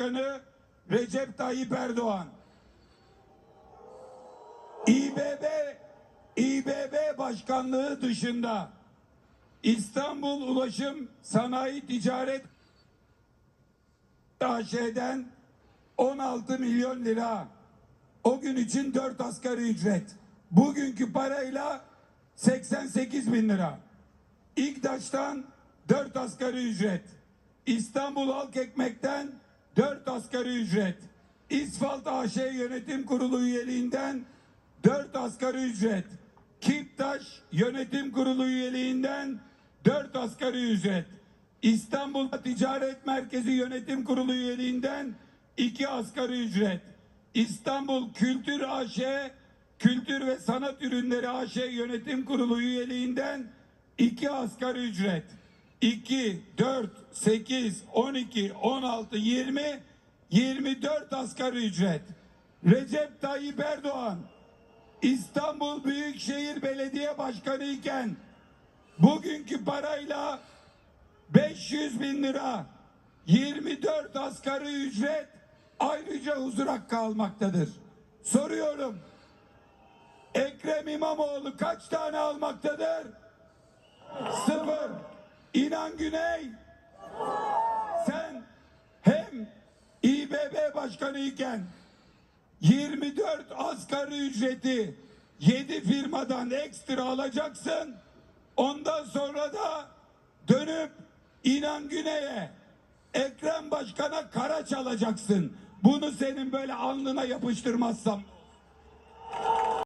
Başkanı Recep Tayyip Erdoğan. İBB İBB Başkanlığı dışında İstanbul Ulaşım Sanayi Ticaret AŞ'den 16 milyon lira. O gün için 4 asgari ücret. Bugünkü parayla 88 bin lira. İktaş'tan 4 asgari ücret. İstanbul Halk Ekmek'ten 4 asgari ücret. İsfalt AŞ Yönetim Kurulu üyeliğinden 4 asgari ücret. Kiptaş Yönetim Kurulu üyeliğinden 4 asgari ücret. İstanbul Ticaret Merkezi Yönetim Kurulu üyeliğinden 2 asgari ücret. İstanbul Kültür AŞ Kültür ve Sanat Ürünleri AŞ Yönetim Kurulu üyeliğinden 2 asgari ücret. 2, 4, 8, 12, 16, 20, 24 asgari ücret. Recep Tayyip Erdoğan İstanbul Büyükşehir Belediye Başkanı iken bugünkü parayla 500 bin lira 24 asgari ücret ayrıca huzur hakkı almaktadır. Soruyorum. Ekrem İmamoğlu kaç tane almaktadır? Sıfır. İnan Güney sen hem İBB Başkanı iken 24 asgari ücreti 7 firmadan ekstra alacaksın. Ondan sonra da dönüp İnan Güney'e Ekrem Başkan'a kara çalacaksın. Bunu senin böyle alnına yapıştırmazsam